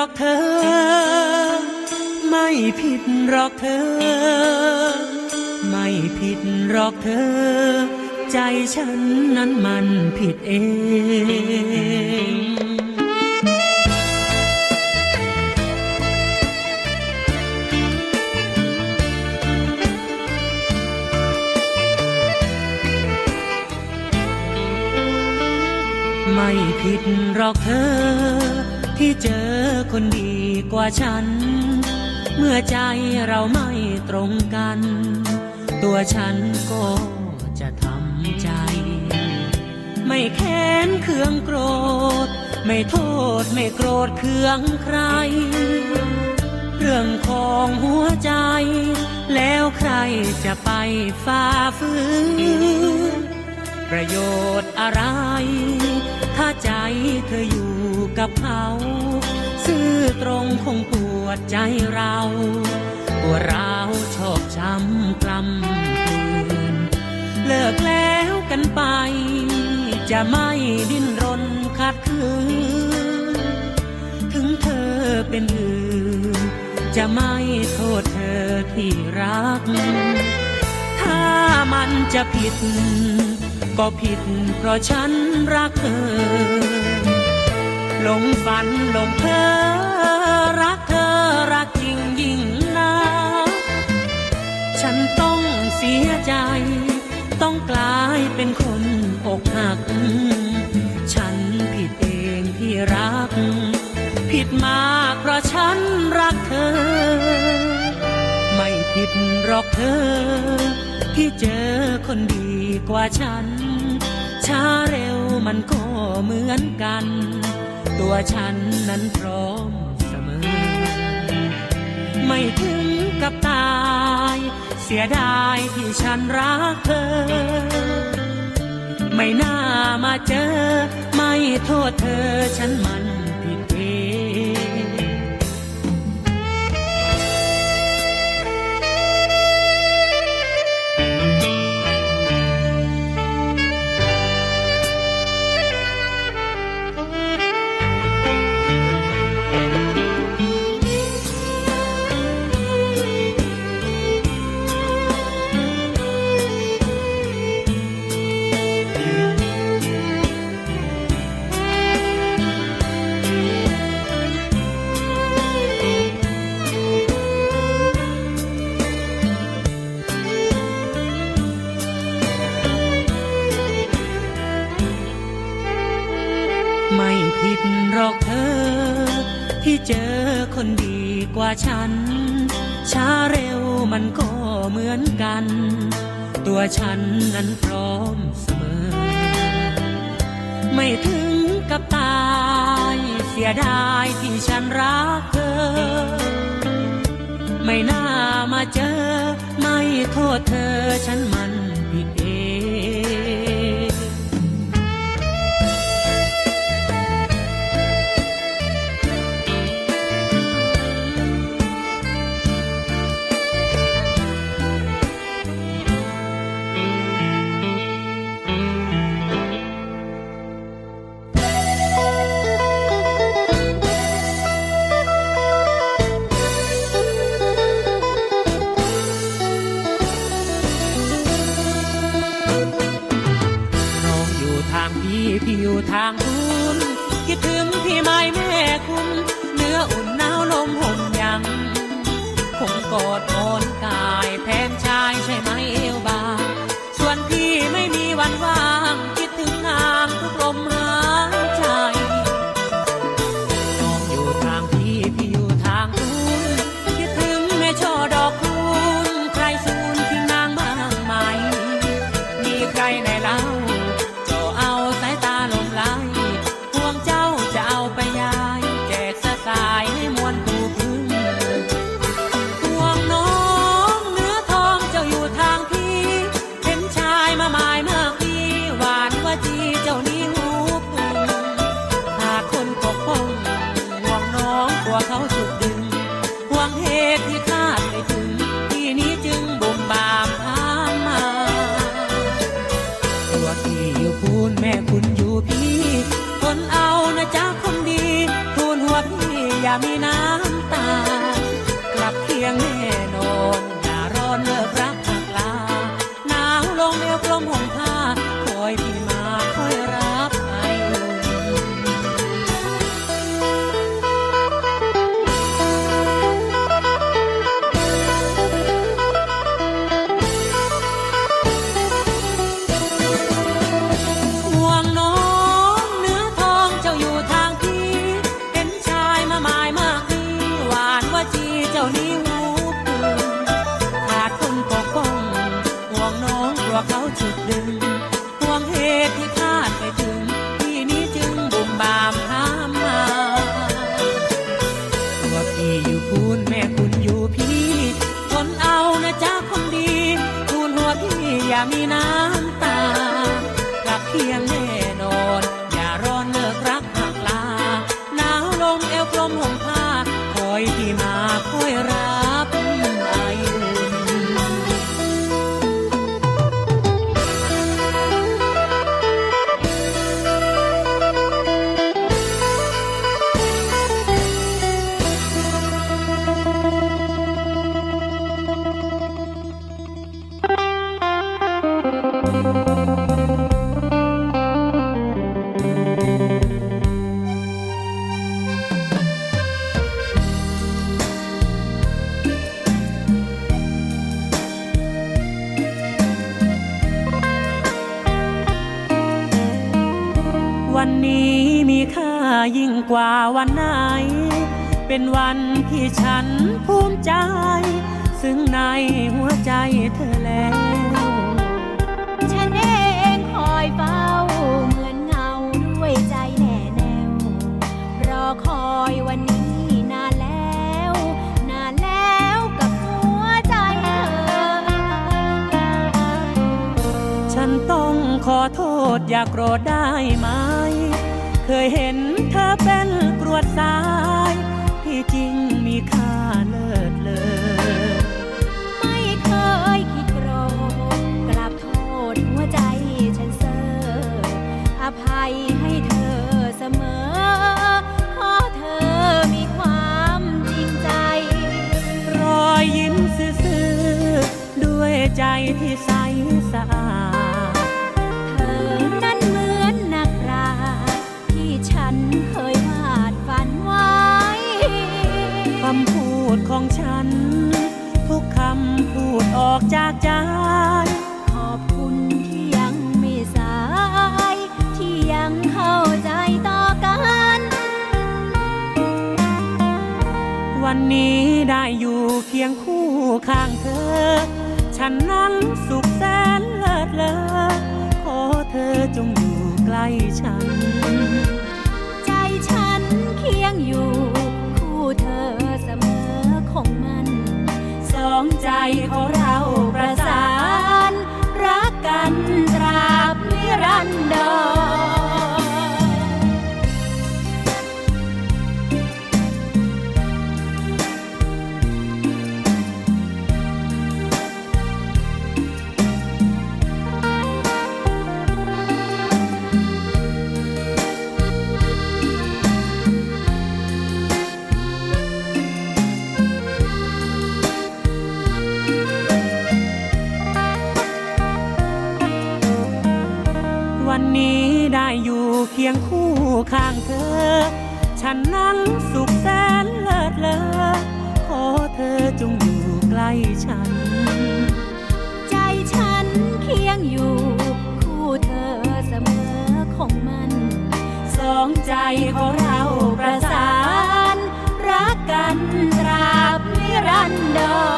อกเธอ ไม่ผิดหรอกเธอ ไม่ผิดหรอกเธอ ใจฉันนั้นมันผิดเองไม่ผิดหรอกเธอที่เจอ คนดีกว่าฉัน เมื่อใจเราไม่ตรงกัน ตัวฉันก็จะทำใจ ไม่แค้นเคืองโกรธ ไม่โทษไม่โกรธเคืองใคร เรื่องของหัวใจ แล้วใครจะไปฝ่าฝืนประโยชน์อะไร ถ้าใจเธออยู่กับเขา ซื่อตรงคงปวดใจเราปวดร้าวชอกช้ำกลำกลืนเลิกแล้วกันไป จะไม่ดิ้นรนขัดขืนถึงเธอเป็นอื่น จะไม่โทษเธอที่รัก ถ้ามันจะผิด ก็ผิดเพราะฉันรักเธอ หลงฝันหลงเพ้อรักเธอรักจริงยิ่งนักฉันต้องเสียใจ ต้องกลายเป็นคนอกหัก ฉันผิดเองที่รัก ผิดมากเพราะฉันรักเธอ ไม่ผิดหรอกเธอ ที่เจอคนดีกว่าฉัน ช้าเร็วมันก็เหมือนกัน ตัวฉันนั้นพร้อมเสมอ ไม่ถึงกับตาย เสียดายที่ฉันรักเธอ ไม่น่ามาเจอ ไม่โทษเธอฉันมัน ผิดหรอกเธอ ที่เจอคนดีกว่าฉัน ช้าเร็วมันก็เหมือนกัน ตัวฉันนั้นพร้อมเสมอ ไม่ถึงกับตายเสียดายที่ฉันรักเธอ ไม่น่ามาเจอ ไม่โทษเธอฉันมัน ทางบุญคิดถึงพี่ไม่แม่คุณ เนื้ออุ่นหนาวลมห่มยังคงกอดอ่อนกายแทนชายใช่ไหมเอวบางส่วนพี่ไม่มีวันว่างคิดถึงงาง ว่าเขาสุดดึงห่วงเหตุที่คาดไม่ถึง ที่นี้จึงบ่มบามพามา ตัวพี่อยู่พูนแม่คุณอยู่พี่คนเอานะจ๊ะคนดีทูนหัวพี่อย่ามีน้ำตา กลับเพียงแม่ วันนี้มีค่ายิ่งกว่าวันไหน เป็นวันที่ฉันภูมิใจ ซึ่งในหัวใจเธอแล้ว ฉันเองคอยเฝ้าเหมือนเงาด้วยใจแน่แน่วรอคอยวันนี้นานแล้ว นานแล้วกับหัวใจเธอ ฉันต้องขอโทษอย่ากโกรธได้ไหม เคยเห็น ฉัน ทุกคำพูดออกจากใจ ขอบคุณที่ยังไม่สาย ที่ยังเข้าใจต่อกัน วันนี้ได้อยู่เคียงคู่ข้างเธอ ฉันนั้นสุขแสนเลิศเลอขอเธอจงอยู่ใกล้ฉัน อง คียงคู่ข้างเธอ ฉันนั้นสุขแสนเลิศเลอขอเธอจงอยู่ใกล้ฉัน ใจฉันเคียงอยู่ คู่เธอเสมอของมัน สองใจของเราประสาน รักกันตราบนิรันดร์